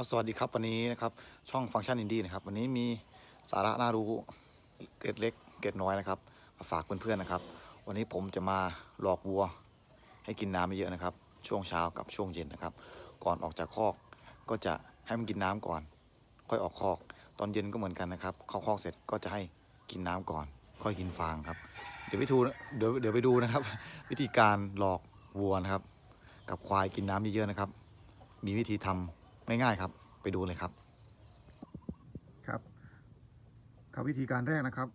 ครับสวัสดีครับวันนี้นะครับช่องฟังก์ชันอินดี้นะครับวันนี้มีสาระน่ารู้เกร็ดเล็กเกร็ดน้อยนะครับมาฝากเพื่อนๆนะครับ วันนี้ผมจะมาหลอกวัว ให้กินน้ำเยอะนะครับ ช่วงเช้ากับช่วงเย็นนะครับ ก่อนออกจากคอกก็จะให้มันกินน้ำก่อน ค่อยออกคอก ตอนเย็นก็เหมือนกันนะครับเข้าคอกเสร็จก็จะให้กินน้ำก่อน ค่อยกินฟางครับ เดี๋ยวไปดูเดี๋ยวเดี๋ยวไปดูนะครับ วิธีการหลอกวัวนะครับ กับควายกินน้ำเยอะๆนะครับ มีวิธีทำ ง่ายๆครับ ไปดูเลยครับ ครับครับวิธีการแรกนะครับ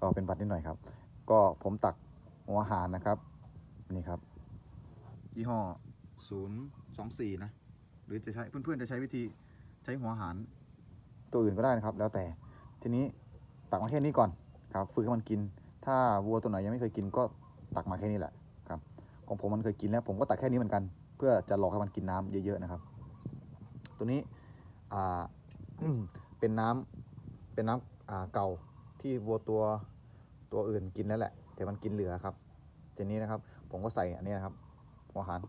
ก็เป็นบัตรนิดหน่อยครับ ก็ผมตักหัวอาหารนะครับ นี่ครับ ยี่ห้อ 024 นะ หรือจะใช้เพื่อนๆจะใช้วิธีใช้หัวอาหารตัวอื่นก็ได้นะครับ แล้วแต่ทีนี้ตักมาแค่นี้ก่อนครับ ฝึกให้มันกิน ถ้าวัวตัวไหนยังไม่เคยกินก็ตักมาแค่นี้แหละครับ ของผมมันเคยกินแล้ว ผมก็ตักแค่นี้เหมือนกัน เพื่อจะหลอกให้มันกินน้ำเยอะ ๆ นะครับ ตัวนี้เป็นน้ำเป็นน้ำอ่าเก่าที่วัวตัวตัวอื่นกินแล้วแหละ แต่มันกินเหลือครับทีนี้นะครับ ผมก็ใส่อันนี้นะครับอาหาร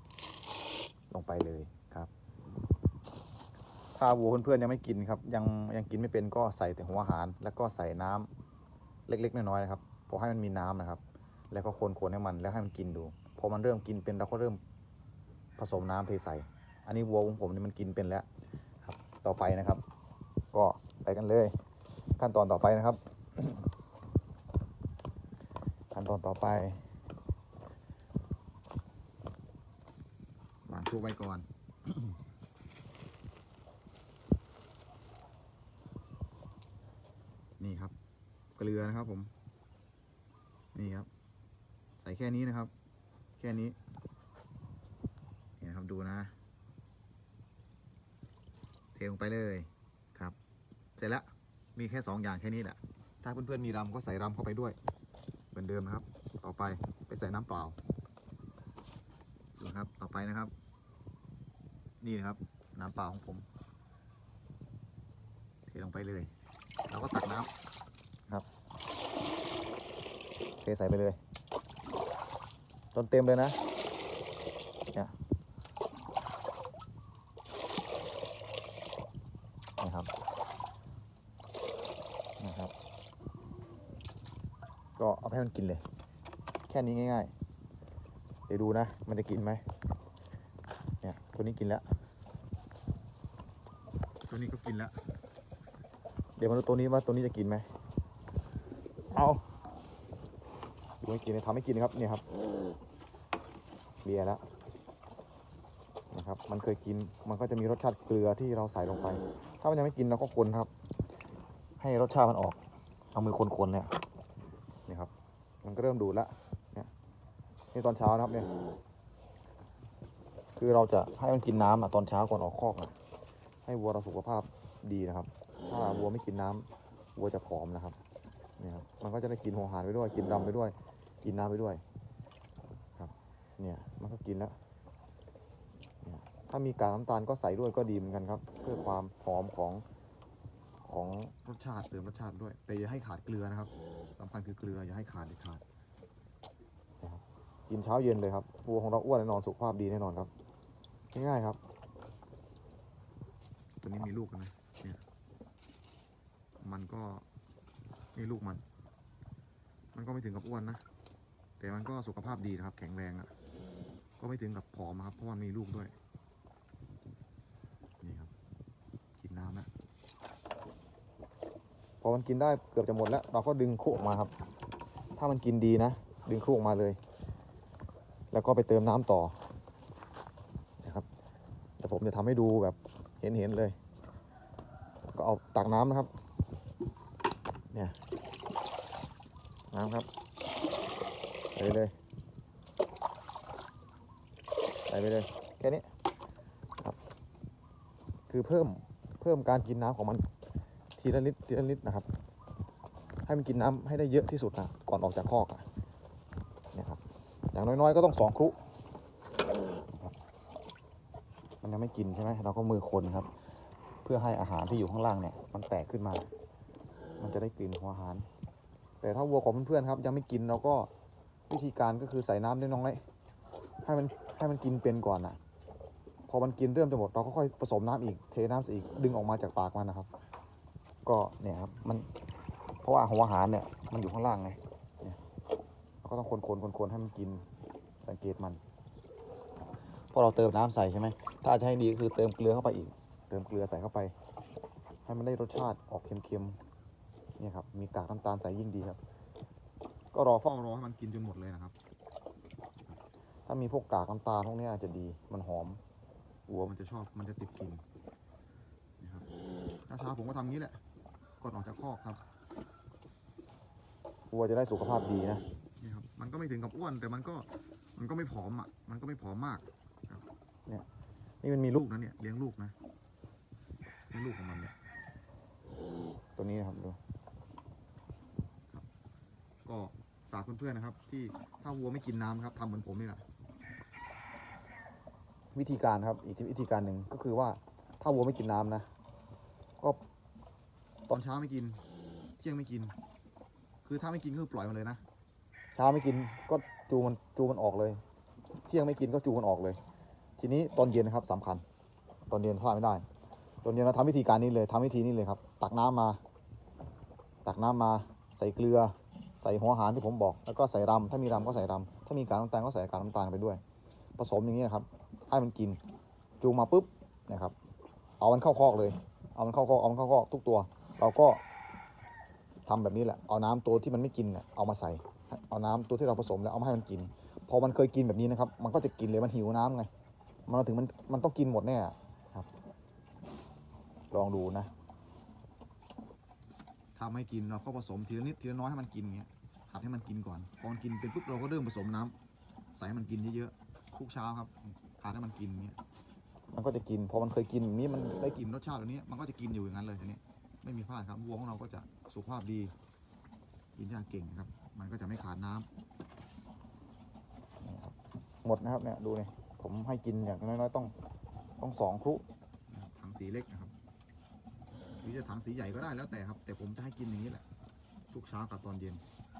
ลงไปเลยครับ ถ้าวัวเพื่อนๆยังไม่กินครับ ยังยังกินไม่เป็นก็ใส่แต่หัวอาหาร แล้วก็ใส่น้ำเล็กๆน้อยๆนะครับพอให้มันมีน้ำนะครับ แล้วก็คนๆให้มันแล้วให้มันกินดูพอมันเริ่มกินเป็นเราก็เริ่ม ผสมน้ำเทใส่อันนี้วัวของผมนี่มันกินเป็นแล้วครับ ต่อไปนะครับ ก็ไปกันเลย ขั้นตอนต่อไปนะครับ ขั้นตอนต่อไปวางทุกไว้ก่อนนี่ครับเกลือนะครับผม นี่ครับ ใส่แค่นี้นะครับ แค่นี้ ครับดูนะ เทลงไปเลยครับ เสร็จแล้วมีแค่สองอย่างแค่นี้แหละ ถ้าเพื่อนๆมีรำก็ใส่รำเข้าไปด้วย เหมือนเดิมนะครับ ต่อไปไปใส่น้ำเปล่าดูนะครับต่อไปนะครับ นี่นะครับ น้ำเปล่าของผม เทลงไปเลยแล้วก็ตักน้ำครับ เทใส่ไปเลยจนเต็มเลยนะ เนี่ยนะครับ นะครับ ก็ เอาไปให้มันกินเลย แค่นี้ง่าย ๆ เดี๋ยวดูนะ มันจะกินไหมเนี่ยตัวนี้กินแล้ว ตัวนี้ก็กินแล้ว เดี๋ยวมาดูตัวนี้ว่าตัวนี้จะกินไหมเอาดูให้กินเลยทำให้กินนะครับเนี่ยครับเบียร์แล้วนะครับ มันเคยกิน มันก็จะมีรสชาติเกลือที่เราใส่ลงไป ถ้ามันยังไม่กินเราก็คนครับ ให้รสชาติมันออก เอามือคนๆเนี่ย มันก็เริ่มดูดแล้วเนี่ยนี่ตอนเช้านะครับเนี่ย คือเราจะให้มันกินน้ำอะตอนเช้าก่อนออกคอกอะให้วัวเราสุขภาพดีนะครับ ถ้าวัวไม่กินน้ำวัวจะผอมนะครับเนี่ยครับมันก็จะได้กินหัวอาหารไปด้วย กินรำไปด้วย กินน้ำไปด้วยครับ เนี่ยมันก็กินแล้วถ้ามีกากน้ำตาลก็ใส่ด้วยก็ดีเหมือนกันครับ เพื่อความหอมของของรสชาติเสริมรสชาติด้วย แต่อย่าให้ขาดเกลือนะครับ สำคัญคือเกลืออย่าให้ขาดเด็ดขาดนะครับกินเช้าเย็นเลยครับวัวของเราอ้วนแน่นอนสุขภาพดีแน่นอนครับ ง่ายๆครับ ตัวนี้มีลูกนะเนี่ยมันก็นี่ลูกมัน มันก็ไม่ถึงกับอ้วนนะ แต่มันก็สุขภาพดีนะครับ แข็งแรงอะ่ะ ก็ไม่ถึงกับผอมครับ เพราะมันมีลูกด้วย นี่ครับ กินน้ำแล้ว พอมันกินได้เกือบจะหมดแล้ว เราก็ดึงครุออกมาครับ ถ้ามันกินดีนะ ดึงครุออกมาเลย แล้วก็ไปเติมน้ำต่อนะครับแต่ผมจะทำให้ดูแบบเห็นเห็นๆเลย ก็เอาตักน้ำนะครับ เนี่ยน้ำครับใส่ไปเลยใส่ไปเลยแค่นี้ครับ คือเพิ่มเพิ่มการกินน้ำของมัน ทีละนิดทีละนิดนะครับ ให้มันกินน้ำให้ได้เยอะที่สุดนะก่อนออกจากคอกอะเนี่ยครับอย่างน้อยๆ ก็ต้องสองครุมันยังไม่กินใช่ไหมเราก็มือคนครับ เพื่อให้อาหารที่อยู่ข้างล่างเนี่ย มันแตกขึ้นมา มันจะได้กลิ่นของอาหาร แต่ถ้าวัวของเพื่อนๆครับ ยังไม่กินเราก็วิธีการก็คือใส่น้ำน้อยๆให้มันให้มันกินเป็นก่อนนะพอมันกินเริ่มจะหมดเราก็ค่อยผสมน้ำอีกเทน้ำอีกดึงออกมาจากปากมันนะครับ ก็เนี่ยครับมันเพราะว่าหัวอาหารเนี่ยมันอยู่ข้างล่างไงเนี่ยเราก็ต้องคนคนคนคนๆให้มันกินสังเกตมันพอเราเติมน้ำใส่ใช่ไหมถ้าจะให้ดีก็คือเติมเกลือเข้าไปอีก เติมเกลือใส่เข้าไป ให้มันได้รสชาติออกเค็มๆเนี่ยครับมีกากน้ำตาลใส่ยิ่งดีครับ ก็รอเฝ้ารอให้มันกินจนหมดเลยนะครับ ถ้ามีพวกกากน้ำตาลพวกนี้ยจจะดีมันหอมวัวมันจะชอบมันจะติดกลิ่นนะครับเช้าผมก็ทำงี้แหละ ก่อนออกจากคอกครับวัวจะได้สุขภาพดีนะนี่ครับมันก็ไม่ถึงกับอ้วนแต่มันก็มันก็ไม่ผอมอะมันก็ไม่ผอมมากครับเนี่ยนี่มันมีลูกนะเนี่ยเลี้ยงลูกนะเลี้ยงลูกของมันเนี่ยตัวนี้นะครับดูครับก็ฝากเพื่อนๆนะครับ ที่ถ้าวัวไม่กินน้ำครับทำเหมือนผมนี่แหละวิธีการครับอีกวิธีการหนึ่งก็คือว่าถ้าวัวไม่กินน้ำนะก็ ตอนเช้าไม่กิน เที่ยงไม่กิน คือถ้าไม่กินก็คือปล่อยมันเลยนะ เช้าไม่กินก็จูมันจูมันออกเลย เที่ยงไม่กินก็จูมันออกเลย ทีนี้ตอนเย็นนะครับสำคัญ ตอนเย็นพลาดไม่ได้ ตอนเย็นเราทำวิธีการนี้เลยทำวิธีนี้เลยครับ ตักน้ำมา ตักน้ำมา ใส่เกลือ ใส่หัวหารที่ผมบอก แล้วก็ใส่รำถ้ามีรำก็ใส่รำถ้ามีกากน้ำตาลก็ใส่กากน้ำตาลไปด้วย ผสมอย่างนี้นะครับ ให้มันกิน จูงมาปุ๊บนะครับ เอามันเข้าคอกเลย เอามันเข้าคอก เอามันเข้าคอกทุกตัว เราก็ทำแบบนี้แหละ เอาน้ำตัวที่มันไม่กินเนี่ยเอามาใส่ เอาน้ำตัวที่เราผสมแล้วเอามาให้มันกิน พอมันเคยกินแบบนี้นะครับ มันก็จะกินเลยมันหิวน้ำไง มันถึงมันมันต้องกินหมดแน่ครับ ลองดูนะทำให้กินเราก็ผสมทีละนิดทีละน้อยให้มันกินเงี้ยหัดให้มันกินก่อน พอมันกินเป็นปุ๊บเราก็เริ่มผสมน้ำใส่ให้มันกินเยอะๆ ทุกเช้าครับหัดให้มันกินเงี้ย มันก็จะกิน พอมันเคยกินแบบนี้มันได้กินรสชาติแบบนี้ มันก็จะกินอยู่อย่างนั้นเลยทีนี้ ไม่มีพลาดครับวัวของเราก็จะสุขภาพดีกินยาเก่งครับ มันก็จะไม่ขาดน้ำนี่ครับหมดนะครับเนี่ยดูเนี่ยผมให้กินอย่างน้อยๆต้องต้องสองครุนะครับถังสีเล็กนะครับหรือจะถังสีใหญ่ก็ได้แล้วแต่ครับ แต่ผมจะให้กินอย่างนี้แหละทุกเช้ากับตอนเย็น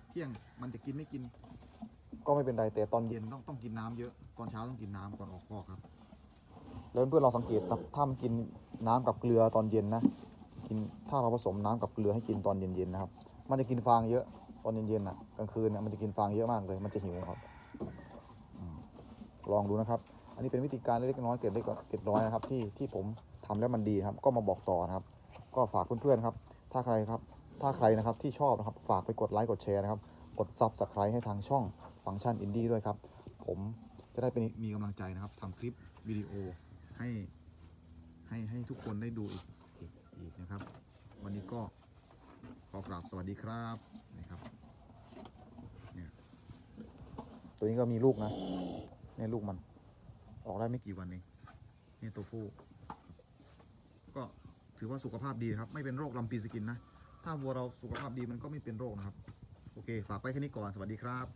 เที่ยงมันจะกินไม่กินก็ไม่เป็นไรแต่ตอนเย็นต้องต้องกินน้ำเยอะตอนเช้าต้องกินน้ำก่อนออกคอกครับ แล้วเพื่อนเราสังเกตครับถ้ามันกินน้ำกับเกลือตอนเย็นนะ กินถ้าเราผสมน้ำกับเกลือให้กินตอนเย็นๆนะครับ มันจะกินฟางเยอะตอนเย็นๆน่ะกลางคืนเนี่ยมันจะกินฟางเยอะมากเลย มันจะหิวครับลองดูนะครับ อันนี้เป็นวิธีการเล็กๆน้อยๆเก็บเล็กเก็บน้อยนะครับ ที่ที่ผมทำแล้วมันดีครับ ก็มาบอกต่อนะครับ ก็ฝากเพื่อนๆครับ ถ้าใครครับ ถ้าใครนะครับที่ชอบนะครับ ฝากไปกดไลค์กดแชร์นะครับ กดซับสไครต์ให้ทางช่องฟังก์ชันอินดี้ด้วยครับ ผมจะได้เป็นมีกำลังใจนะครับทำคลิปวิดีโอให้ให้ให้ทุกคนได้ดูอีก อีกนะครับ วันนี้ก็ขอกราบสวัสดีครับนะครับเนี่ยตัวนี้ก็มีลูกนะเนี่ยลูกมัน ออกได้ไม่กี่วันเองเนี่ยตัวผู้ก็ถือว่าสุขภาพดีครับ ไม่เป็นโรคลำปีสกินนะ ถ้าวัวเราสุขภาพดีมันก็ไม่เป็นโรคนะครับ โอเค ฝากไปแค่นี้ก่อน สวัสดีครับ